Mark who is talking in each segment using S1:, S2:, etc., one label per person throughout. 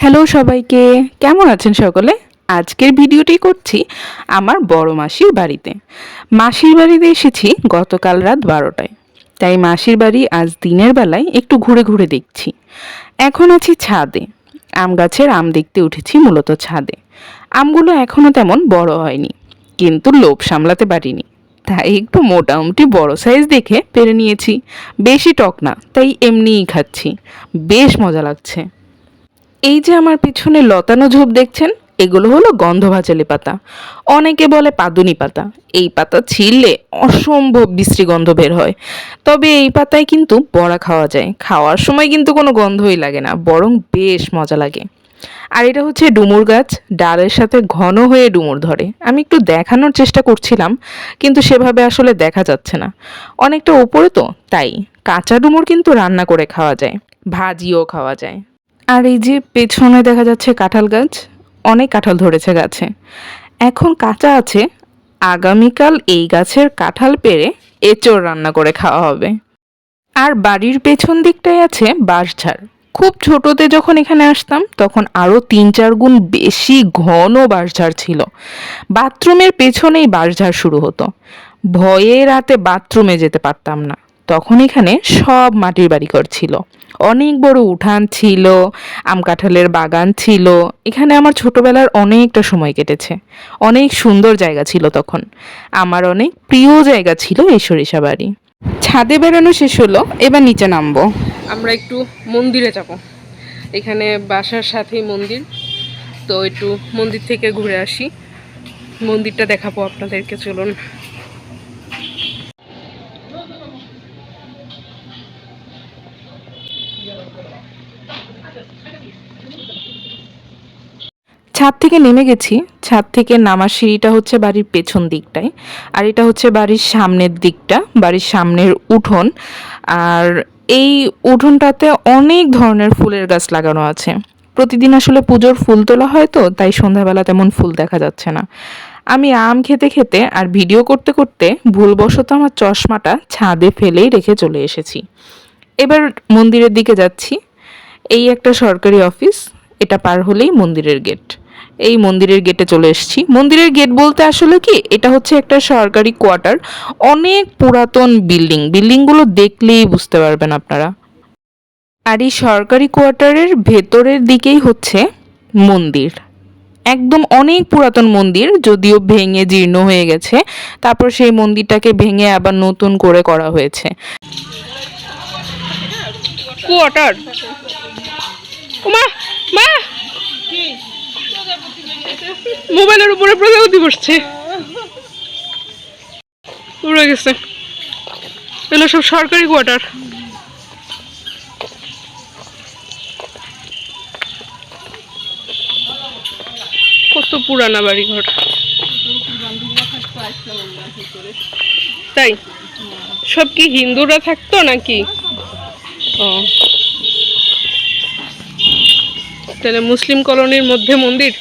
S1: Hello সবাইকে, কেমন আছেন সকলে? আজকের ভিডিওটি করছি আমার বড় মাসির বাড়িতে। মাসির বাড়িতে এসেছি গতকাল রাত বারোটায়। তাই মাসির বাড়ি আজ দিনের বেলায় একটু ঘুরে ঘুরে দেখছি। এখন আছি ছাদে। আম গাছের আম দেখতে উঠেছি মূলত ছাদে। আমগুলো এখনও তেমন বড় হয়নি, কিন্তু লোভ সামলাতে পারিনি। তাই একটু মোটামুটি বড় সাইজ দেখে পেরে নিয়েছি। বেশি টক না, তাই এমনিই খাচ্ছি। বেশ মজা লাগছে। এই যে আমার পিছনে লতানো ঝোপ দেখছেন, এগুলো হলো গন্ধভাজালি পাতা। অনেকে বলে পাদুনি পাতা। এই পাতা ছিঁড়লে অসম্ভব বিশ্রী গন্ধ বের হয়। তবে এই পাতায় কিন্তু বড়া খাওয়া যায়। খাওয়ার সময় কিন্তু কোনো গন্ধই লাগে না, বরং বেশ মজা লাগে। আর এটা হচ্ছে ডুমুর গাছ, ডালের সাথে ঘন হয়ে ডুমুর ধরে। আমি একটু দেখানোর চেষ্টা করছিলাম, কিন্তু সেভাবে আসলে দেখা যাচ্ছে না। অনেকটা ওপরে তো, তাই। কাঁচা ডুমুর কিন্তু রান্না করে খাওয়া যায়, ভাজিও খাওয়া যায়। আর এই যে পেছনে দেখা যাচ্ছে কাঁঠাল গাছ, অনেক কাঁঠাল ধরেছে গাছে। এখন কাঁচা আছে, আগামীকাল এই গাছের কাঁঠাল পেরে এঁচড় রান্না করে খাওয়া হবে। আর বাড়ির পেছন দিকটায় আছে বাঁশঝাড়। খুব ছোটতে যখন এখানে আসতাম, তখন আরও তিন চার গুণ বেশি ঘন বাঁশঝাড় ছিল। বাথরুমের পেছনেই বাঁশঝাড় শুরু হতো। ভয়ে রাতে বাথরুমে যেতে পারতাম না। তখন এখানে সব মাটির বাড়িঘর ছিল। অনেক বড় উঠান ছিল, আম কাঁঠালের বাগান ছিল। এখানে আমার ছোটবেলার অনেকটা সময় কেটেছে। অনেক সুন্দর জায়গা ছিল তখন। আমার অনেক প্রিয় জায়গা ছিল এই সরিষা বাড়ি। ছাদে বেড়ানো শেষ হলো, এবার নিচে নামবো।
S2: আমরা একটু মন্দিরে যাব। এখানে বাসার সাথেই মন্দির। তো একটু মন্দির থেকে ঘুরে আসি। মন্দিরটা দেখাবো আপনাদেরকে, চলুন।
S1: ছাদ থেকে নেমে গেছি। ছাদ থেকে নামার সিঁড়িটা হচ্ছে বাড়ির পেছন দিকটায়, আর এটা হচ্ছে বাড়ির সামনের দিকটা, বাড়ির সামনের উঠোন। আর এই উঠোনটাতে অনেক ধরনের ফুলের গাছ লাগানো আছে। প্রতিদিন আসলে পুজোর ফুল তোলা হয় তো, তাই সন্ধ্যাবেলা তেমন ফুল দেখা যাচ্ছে না। আমি আম খেতে খেতে আর ভিডিও করতে করতে ভুলবশত আমার চশমাটা ছাদে ফেলেই রেখে চলে এসেছি। এবার মন্দিরের দিকে যাচ্ছি। এই একটা সরকারি অফিস, এটা পার হলেই মন্দিরের গেট। এই মন্দিরের গেটে চলে এসেছি। মন্দিরের গেট বলতে আসলে কি? এটা হচ্ছে একটা সরকারি কোয়ার্টার অনেক পুরাতন বিল্ডিং বিল্ডিংগুলো দেখলেই বুঝতে পারবেন আপনারা। আর এই সরকারি কোয়ার্টারের ভেতরের দিকেই হচ্ছে মন্দির। একদম অনেক পুরাতন মন্দির, যদিও ভেঙে জীর্ণ হয়ে গেছে। তারপর সেই মন্দিরটাকে ভেঙে আবার নতুন করে করা হয়েছে।
S2: কোয়ার্টার মা মা! মোবাইলের উপরে প্রজাপতি বসছে। উড়ে গেছে। এগুলো সব সরকারি কোয়ার্টার। কত পুরানা বাড়ি ঘর তাই? সব কি হিন্দুরা থাকতো নাকি? ও। তাহলে মুসলিম কলোনির মধ্যে মন্দির?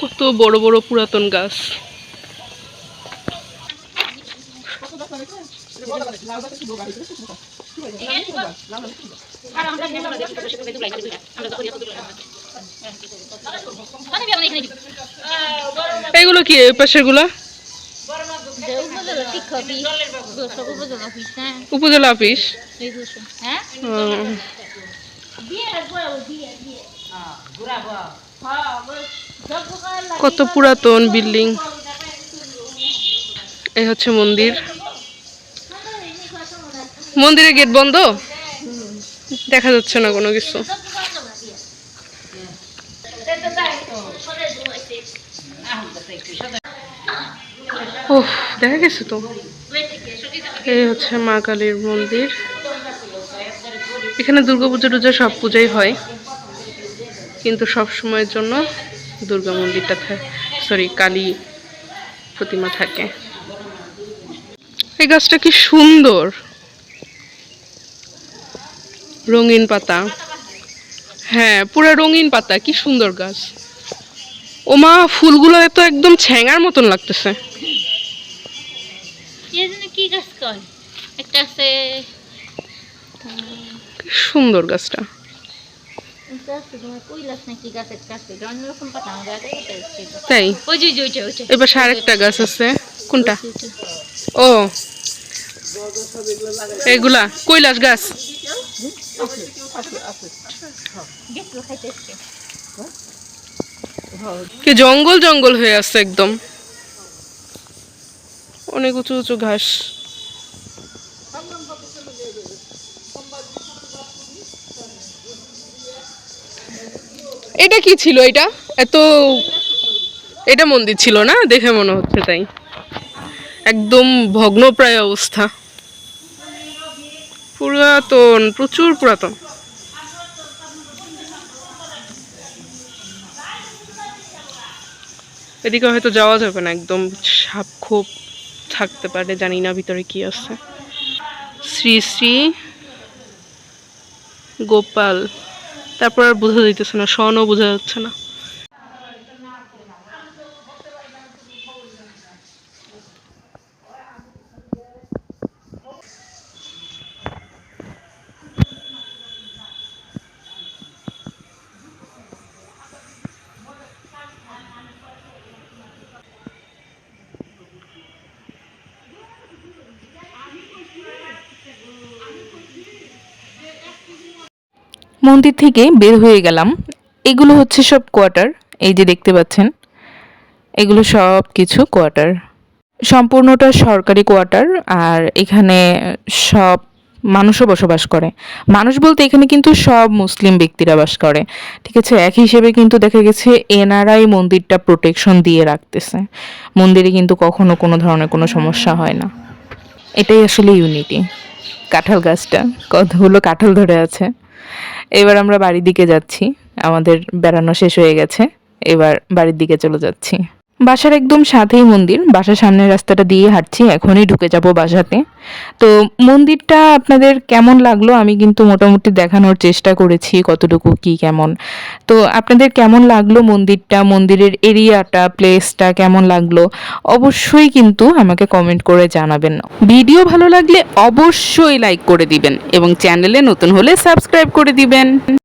S2: কত বড় বড় পুরাতন গাছ। এগুলো কি পাশেরগুলা? উপজেলা অফিস।
S3: হ্যাঁ?
S2: কত পুরাতন বিল্ডিং। এই হচ্ছে মন্দির। মন্দিরের গেট বন্ধ? দেখা যাচ্ছে না কোনো কিছু। ওহ, দেখা গেছে তো। এই হচ্ছে মা কালীর মন্দির। এখানে দুর্গা পুজো টুজো সব পূজাই হয়। কিন্তু সব সময়ের জন্য দুর্গা মন্দিরটা সরি কালী প্রতিমা থাকে। এই গাছটা কি সুন্দর। রঙিন পাতা। হ্যাঁ পুরো রঙিন পাতা কি সুন্দর গাছ। ওমা ফুলগুলো তো একদম ছ্যাঙার মতন লাগতেছে।
S3: কি গাছ কয়? একটা আছে
S2: সুন্দর গাছটা। তাই? এবার আরেকটা গাছ আছে। কোনটা? ও। এগুলা কৈলাস গাছ। কি জঙ্গল জঙ্গল হয়ে আছে একদম। অনেক উঁচু উঁচু ঘাস। এটা কি ছিল এটা? এত এটা মন্দির ছিল না? দেখে মনে হচ্ছে তাই। একদম ভগ্নপ্রায় অবস্থা। পুরাতন, প্রচুর পুরাতন। এদিকে হয়তো যাওয়া যাবে না, একদম সাপ খোপ থাকতে পারে, জানি না ভিতরে কি আছে। শ্রী শ্রী গোপাল। তারপর আর বোঝা যাইতেছে না সনও বোঝা যাচ্ছে না।
S1: মন্দির থেকে বের হয়ে গেলাম। এগুলো হচ্ছে সব কোয়ার্টার, এই যে দেখতে পাচ্ছেন। এগুলো সব কিছু কোয়ার্টার। সম্পূর্ণটা সরকারি কোয়ার্টার আর এখানে সব মানুষও বসবাস করে। মানুষ বলতে এখানে কিন্তু সব মুসলিম ব্যক্তিরা বাস করে। ঠিক আছে, এক হিসেবে কিন্তু দেখা গেছে এনআরআই মন্দিরটা প্রোটেকশন দিয়ে রাখতেছে। মন্দিরে কিন্তু কখনো কোনো ধরনের কোনো সমস্যা হয় না। এটাই আসলে ইউনিটি কাঁঠাল গাছটা কতগুলো কাঁঠাল ধরে আছে। এবার আমরা বাড়ির দিকে যাচ্ছি। আমাদের বেড়ানো শেষ হয়ে গেছে। এবার বাড়ির দিকে চলে যাচ্ছি। বাসার একদম সাথেই মন্দির। বাসার সামনের রাস্তাটা দিয়ে হাঁটছি, এখনই ঢুকে যাব বাসাতে। তো মন্দিরটা আপনাদের কেমন লাগল আমি কিন্তু মোটামুটি দেখানোর চেষ্টা করেছি কতটুকু, কি কেমন। তো আপনাদের কেমন লাগল মন্দিরটা, মন্দিরের এরিয়াটা প্লেসটা কেমন লাগল? অবশ্যই কিন্তু আমাকে কমেন্ট করে জানাবেন। ভিডিও ভালো লাগলে অবশ্যই লাইক করে দিবেন এবং চ্যানেলে নতুন হলে সাবস্ক্রাইব করে দিবেন।